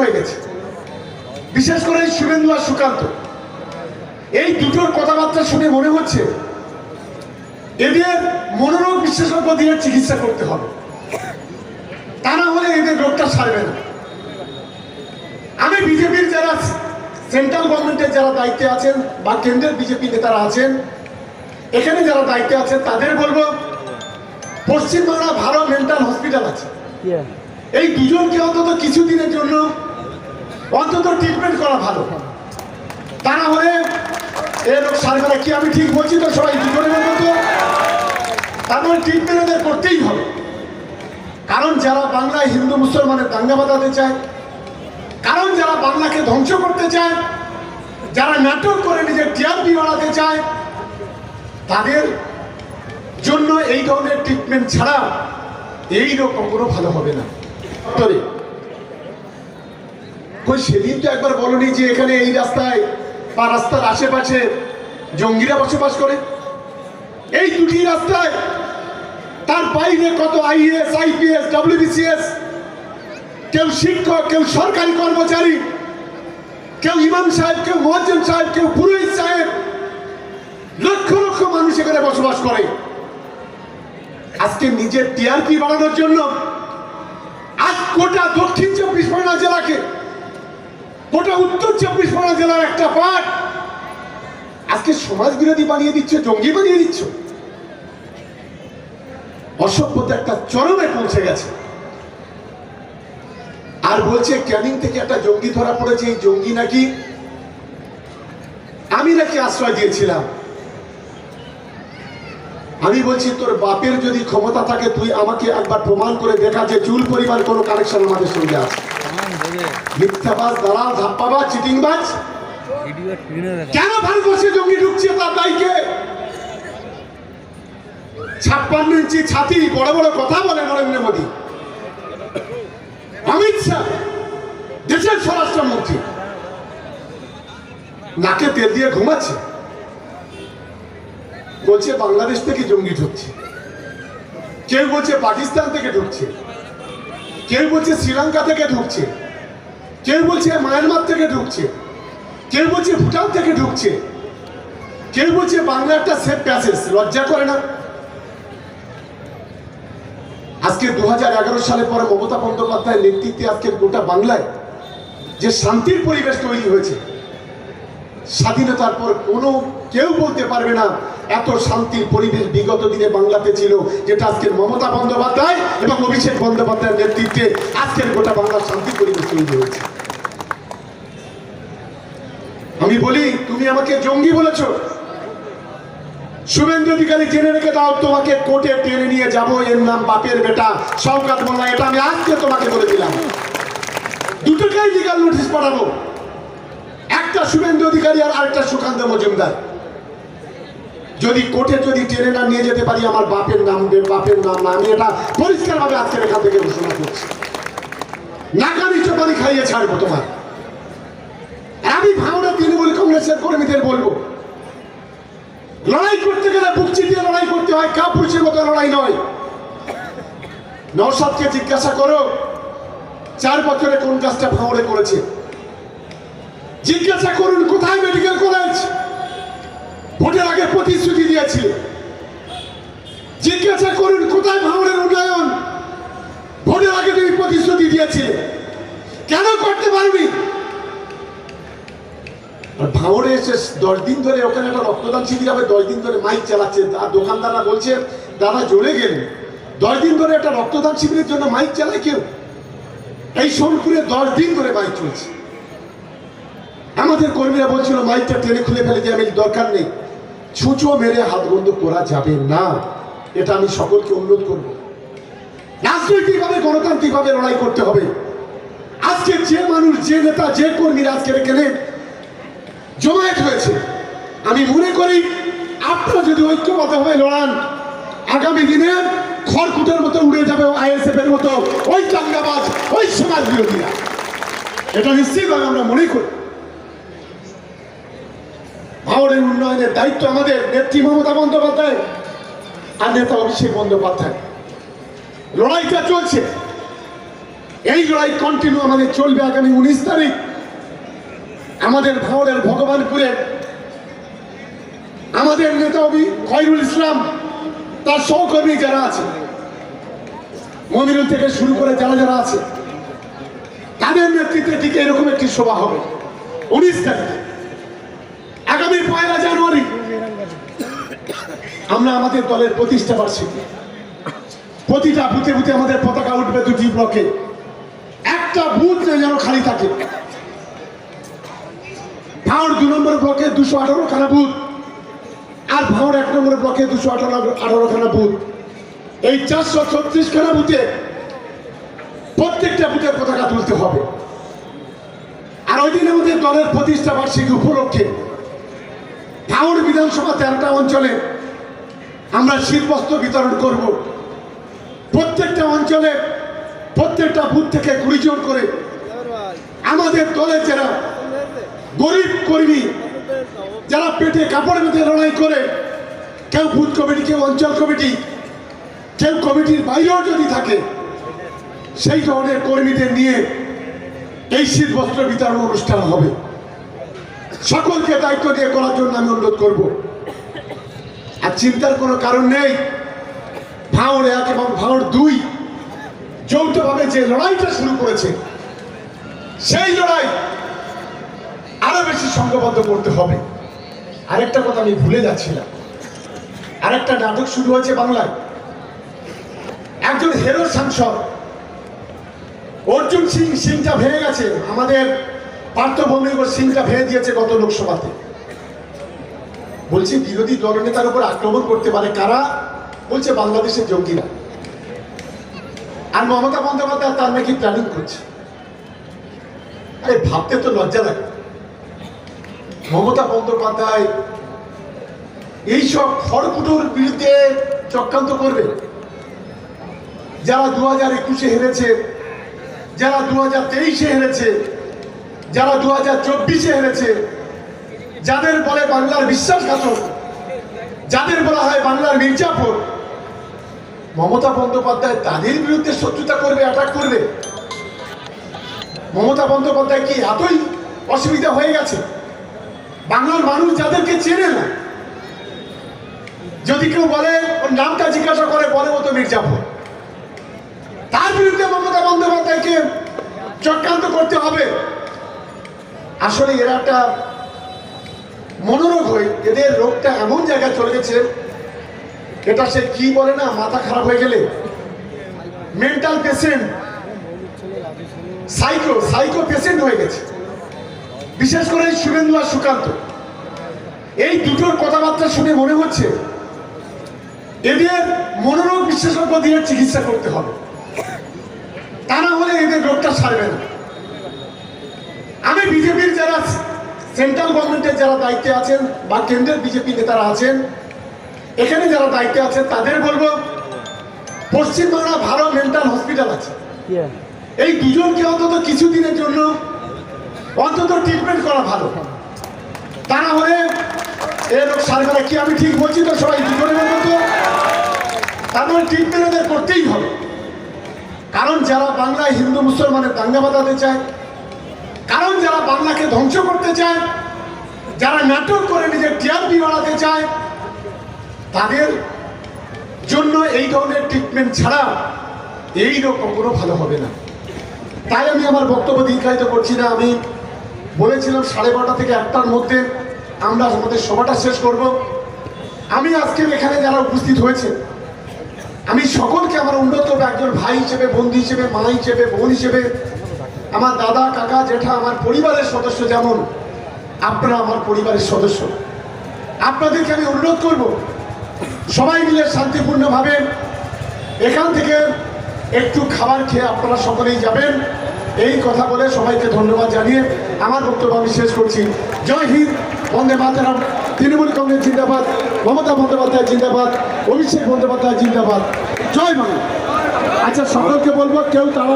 হয়ে গেছে। বিশেষ করে শুভেন্দু আর সুকান্ত। এই দুটোর কথাবার্তা শুনে মনে হচ্ছে এদের মনোরোগ বিশেষজ্ঞ দিয়ে চিকিৎসা করতে হবে। তা না হলে এদের রোগটা সারবে না। আমি বিজেপির যারা সেন্ট্রাল গভর্নমেন্টের যারা দায়িত্বে আছেন বা কেন্দ্রের বিজেপি নেতারা আছেন এখানে যারা দায়িত্বে আছেন তাদের বলব পশ্চিমবাংলা ভালো মেন্টাল হসপিটাল আছে। এই দুজনকে অন্তত কিছুদিনের জন্য অন্তত ট্রিটমেন্ট করা ভালো। তা না হলে এ রোগ সারবে না। কি আমি ঠিক বলছি তো সবাই দুজনের মতো তারপরে ট্রিটমেন্ট এদের করতেই হবে। কারণ যারা বাংলায় হিন্দু, মুসলমানের দাঙ্গা বাঁধাতে চায়, কারণ যারা বাংলাকে ধ্বংস করতে চায়, যারা নাটক করে নিজের টিআরপি বাড়াতে চায়, তাদের জন্য এই ধরনের ট্রিটমেন্ট ছাড়া এই রোগ কখনো ভালো হবে না। সেদিন তো একবার বলনি যে এখানে এই রাস্তায় বা রাস্তার আশেপাশে জঙ্গিরা বসবাস করে। এই দুটি রাস্তায় তার বাইরে কত আইএস আইপিএস, ডব্লিউবিসিএস, কেউ শিক্ষক, কেউ সরকারি কর্মচারী, কেউ ইমাম সাহেব, কেউ মহাজন সাহেব, কেউ পুরোহিত সাহেব, লক্ষ লক্ষ মানুষ এখানে বসবাস করে। আজকে নিজের টিআরপি বাড়ানোর জন্য আজ গোটা দক্ষিণ চব্বিশ পরগনা জেলাকে চব্বিশ পরগনা জেলার একটা পার্ট আজকে সমাজ বিরোধী বানিয়ে দিচ্ছ, জঙ্গি বানিয়ে দিচ্ছ। অসভ্যতা একটা চরমে পৌঁছে গেছে। আর বলছে, ক্যানিং থেকে একটা জঙ্গি ধরা পড়েছে, এই জঙ্গি নাকি আমি নাকি আশ্রয় দিয়েছিলাম। আমি বলছি, তোর বাপের যদি ক্ষমতা থাকে, তুই আমাকে একবার প্রমাণ করে দেখা যে চুল পরিমাণ কোনো কানেকশন আমাদের সঙ্গে আছে। মিথ্যাবাজ দালাল ধাপ্পাবাজ চিটিংবাজ? কেন ভারতবর্ষে জঙ্গি ঢুকছে তার দায়কে ছাপ্পান্ন ইঞ্চি ছাতি বড় বড় কথা বলে নরেন্দ্র মোদী। অমিত শাহ দেশের স্বরাষ্ট্রমন্ত্রী। নাকে তেল দিয়ে ঘুমাচ্ছে। বলছে বাংলাদেশ থেকে জঙ্গি ঢুকছে। কেউ বলছে পাকিস্তান থেকে ঢুকছে। কেউ বলছে শ্রীলঙ্কা থেকে ঢুকছে। কেউ বলছে মায়ানমার থেকে ঢুকছে। কেউ বলছে ভুটান থেকে ঢুকছে। কেউ বলছে বাংলা একটা সেফ প্যাসেজ লজ্জা করে না। আজকে দু সালের পরে মমতা বন্দ্যোপাধ্যায়ের নেতৃত্বে আজকে গোটা বাংলায় যে শান্তির পরিবেশ তৈরি হয়েছে, স্বাধীনতার পর কোনো কেউ বলতে পারবে না এত শান্তির পরিবেশ বিগত দিনে বাংলাতে ছিল, যেটা আজকের মমতা বন্দ্যোপাধ্যায় এবং অভিষেক বন্দ্যোপাধ্যায়ের নেতৃত্বে আজকের গোটা বাংলার শান্তির পরিবেশ তৈরি হয়েছে। আমি বলি, তুমি আমাকে জঙ্গি বলেছ। শুভেন্দু অধিকারী জেনে রেখে দাও, তোমাকে কোর্টে টেনে নিয়ে যাব, এর নাম বাপের বেটা সৌকাত মোল্লা, এটা আমি আজকে তোমাকে বলে দিলাম। দুটোকেই লিগাল নোটিশ পাঠাবো। একটা শুভেন্দু অধিকারী আর আরেকটা সুকান্ত মজুমদার। যদি কোর্টে যদি টেনে না নিয়ে যেতে পারি, আমার বাপের নাম বাপের নাম না, আমি এটা পরিষ্কারভাবে আজকে এখান থেকে ঘোষণা করছি। নাকানি চোপানি খাইয়ে ছাড়বো তোমার। আমি ভাঙড়া তৃণমূল কংগ্রেসের কর্মীদের বলব, লড়াই করতে গেলে বুক চিতিয়ে লড়াই করতে হয় কাপুরুষের মতো লড়াই নয়। নওশাদকে জিজ্ঞাসা করো, চার বছরে কোন কাজটা ভাঙড়ে করেছে? জিজ্ঞাসা করুন, কোথায় মেডিকেল কলেজ ভোটের আগে প্রতিশ্রুতি দিয়েছিল জিজ্ঞাসা করুন, কোথায় ভাঙড়ের উন্নয়ন? ভোটের আগে তুমি প্রতিশ্রুতি দিয়েছিলে। কেন করতে পারবি ভাঙড়ে এসে দশ দিন ধরে ওখানে একটা রক্তদান শিবির হবে, দশ দিন ধরে মাইক চালাচ্ছে। আর দোকানদাররা বলছে, দাদা জ্বলে গেলেন দশ দিন ধরে একটা রক্তদান শিবিরের জন্য মাইক চালায় কেউ? এই সোনপুরে দশ দিন ধরে মাইক চলছে। আমাদের কর্মীরা বলছিল, মাইকটা টেনে খুলে ফেলে যে আমি দরকার নেই। ছুঁচো মেরে হাত বন্ধ করা যাবে না। এটা আমি সকলকে অনুরোধ করব। রাজনৈতিকভাবে, গণতান্ত্রিকভাবে লড়াই করতে হবে। আজকে যে মানুষ, যে নেতা, যে কর্মীরা আজকে এখানে জমায়েত হয়েছে। আমি মনে করি, আপনারা যদি ঐক্যবদ্ধভাবে লড়ান, আগামী দিনে খড়কুটের মতো উড়ে যাবে আইএসএফ এর মতো ওই চাঙ্গাবাজ ওই সমাজ বিরোধীরা। এটা নিশ্চিতভাবে আমরা মনে করি। ভাওরের উন্নয়নের দায়িত্ব আমাদের। নেত্রী মমতা বন্দ্যোপাধ্যায় আর নেতা অভিষেক বন্দ্যোপাধ্যায়। লড়াইটা চলছে। এই লড়াই কন্টিনিউ আমাদের চলবে আগামী উনিশ তারিখ। আমাদের ভাঙড়ের ভগবানপুরে আমাদের নেতা অবি খয়রুল ইসলাম, তার সহকর্মী যারা আছে, মমিনুল থেকে শুরু করে যারা যারা আছে, তাদের নেতৃত্বে ঠিক এরকম একটি সভা হবে, উনিশ তারিখে। আগামী পয়লা জানুয়ারি, আমরা আমাদের দলের প্রতিষ্ঠা বার্ষিকী। প্রতিটা বুথে বুথে আমাদের পতাকা উঠবে দুটি ব্লকে। একটা বুথ যেন খালি থাকে। ভাঙড় দু নম্বর ব্লকে দুশো আঠারো খানা বুথ। আর ভাঙড় এক নম্বর ব্লকে দুশো আঠারো আঠারো খানা বুথ। এই চারশো ছত্রিশ খানা বুথে প্রত্যেকটা বুথের পতাকা তুলতে হবে। আর ওই দিন আমাদের দলের প্রতিষ্ঠা বার্ষিকী উপলক্ষে ভাঙড় বিধানসভা তেরোটা অঞ্চলে আমরা শীতবস্ত্র বিতরণ করব। প্রত্যেকটা অঞ্চলে প্রত্যেকটা বুথ থেকে কুড়ি জন করে আমাদের দলের যারা গরিব কর্মী যারা পেটে কাপড় বেঁধে লড়াই করে, কেউ বুথ কমিটি, কেউ অঞ্চল কমিটি, কেউ কমিটির বাইরেও যদি থাকে, সেই ধরনের কর্মীদের নিয়ে এই শীত বস্ত্র বিতরণ অনুষ্ঠান হবে। সকলকে দায়িত্ব দিয়ে করার জন্য আমি অনুরোধ করব। আর চিন্তার কোনো কারণ নেই। ভাঙড় এক এবং ভাঙড় দুই যৌথভাবে যে লড়াইটা শুরু করেছে, সেই লড়াই আরও বেশি সংঘবদ্ধ করতে হবে। আরেকটা কথা আমি ভুলে যাচ্ছিলাম। আরেকটা নাটক শুরু হয়েছে বাংলায়। একজন হেরো সাংসদ। অর্জুন সিং সিংটা ভেঙে গেছে। আমাদের পার্থভৌমিক সিংটা ভেঙে দিয়েছে গত লোকসভাতে। বলছি বিরোধী দলনেতার উপর আক্রমণ করতে পারে কারা? বলছে বাংলাদেশের জঙ্গিরা। আর মমতা বন্দ্যোপাধ্যায় তার নাকি প্ল্যানিং করছে। আরে ভাবতে তো লজ্জা লাগে। মমতা বন্দ্যোপাধ্যায় এইসব খড়কুটোর বিরুদ্ধে চক্রান্ত করবে। যারা দু হাজার একুশে হেরেছে, যারা দু হাজার তেইশে হেরেছে, যারা দু হাজার চব্বিশে হেরেছে, যাদের বলে বাংলার বিশ্বাসঘাতক, যাদের বলা হয় বাংলার মির্জাপুর, মমতা বন্দ্যোপাধ্যায় তাদের বিরুদ্ধে শত্রুতা করবে অ্যাটাক করবে। মমতা বন্দ্যোপাধ্যায় কি এতই অসুবিধা হয়ে গেছে? বাংলার মানুষ যাদেরকে চেনে না, যদি কেউ বলে, ওর নামটা জিজ্ঞাসা করে, বলে মতো মির্জাপুর। তার বিরুদ্ধে মমতা বন্দ্যোপাধ্যায়কে চক্রান্ত করতে হবে। আসলে এরা একটা মনোরোগ হয়ে, এদের রোগটা এমন জায়গায় চলে গেছে, এটা সে কি বলে না, মাথা খারাপ হয়ে গেলে? Mental patient psycho psycho patient হয়ে গেছে। বিশেষ করে শুভেন্দু আর সুকান্ত। এই দুটোর কথাবার্তা শুনে মনে হচ্ছে এদের মনোরোগ বিশেষজ্ঞ দিয়ে চিকিৎসা করতে হবে। তা না হলে এদের রোগটা সারবে না। আমি বিজেপির যারা সেন্ট্রাল গভর্নমেন্টের যারা দায়িত্বে আছেন বা কেন্দ্রের বিজেপি নেতারা আছেন এখানে যারা দায়িত্বে আছেন তাদের বলব পশ্চিমবাংলা ভালো মেন্টাল হসপিটাল আছে। এই দুজনকে অন্তত কিছুদিনের জন্য অন্তত ট্রিটমেন্ট করা ভালো। তা না হলে এ রোগ সারবে কি আমি ঠিক বলছি তো সবাই দুজনের মতো তারপরে ট্রিটমেন্ট ওদের করতেই হবে। কারণ যারা বাংলায় হিন্দু, মুসলমানের দাঙ্গা বাঁধাতে চায়, কারণ যারা বাংলাকে ধ্বংস করতে চায়, যারা নাটক করে নিজের টিআরপি বাড়াতে চায়, তাদের জন্য এই ধরনের ট্রিটমেন্ট ছাড়া এই রকম কোনো ভালো হবে না। তাই আমি আমার বক্তব্য দীর্ঘায়িত করছি না। আমি বলেছিলাম সাড়ে বারোটা থেকে একটার মধ্যে আমরা আমাদের সভাটা শেষ করব। আমি আজকে এখানে যারা উপস্থিত হয়েছে, আমি সকলকে আমার উন্নত একজন ভাই হিসেবে, বন্ধু হিসেবে মা হিসেবে, বোন হিসেবে, আমার দাদা, কাকা, জেঠা, আমার পরিবারের সদস্য যেমন, আপনারা আমার পরিবারের সদস্য। আপনাদেরকে আমি অনুরোধ করব, সবাই মিলে শান্তিপূর্ণভাবে এখান থেকে একটু খাবার খেয়ে আপনারা সকলেই যাবেন। এই কথা বলে সবাইকে ধন্যবাদ জানিয়ে আমার বক্তব্য আমি শেষ করছি। জয় হিন্দ, বন্দে মাতারাম, তৃণমূল কংগ্রেস জিন্দাবাদ, মমতা বন্দ্যোপাধ্যায় জিন্দাবাদ, অভিষেক বন্দ্যোপাধ্যায় জিন্দাবাদ। জয় বাংলা। আচ্ছা সকলকে বলব, কেউ তারা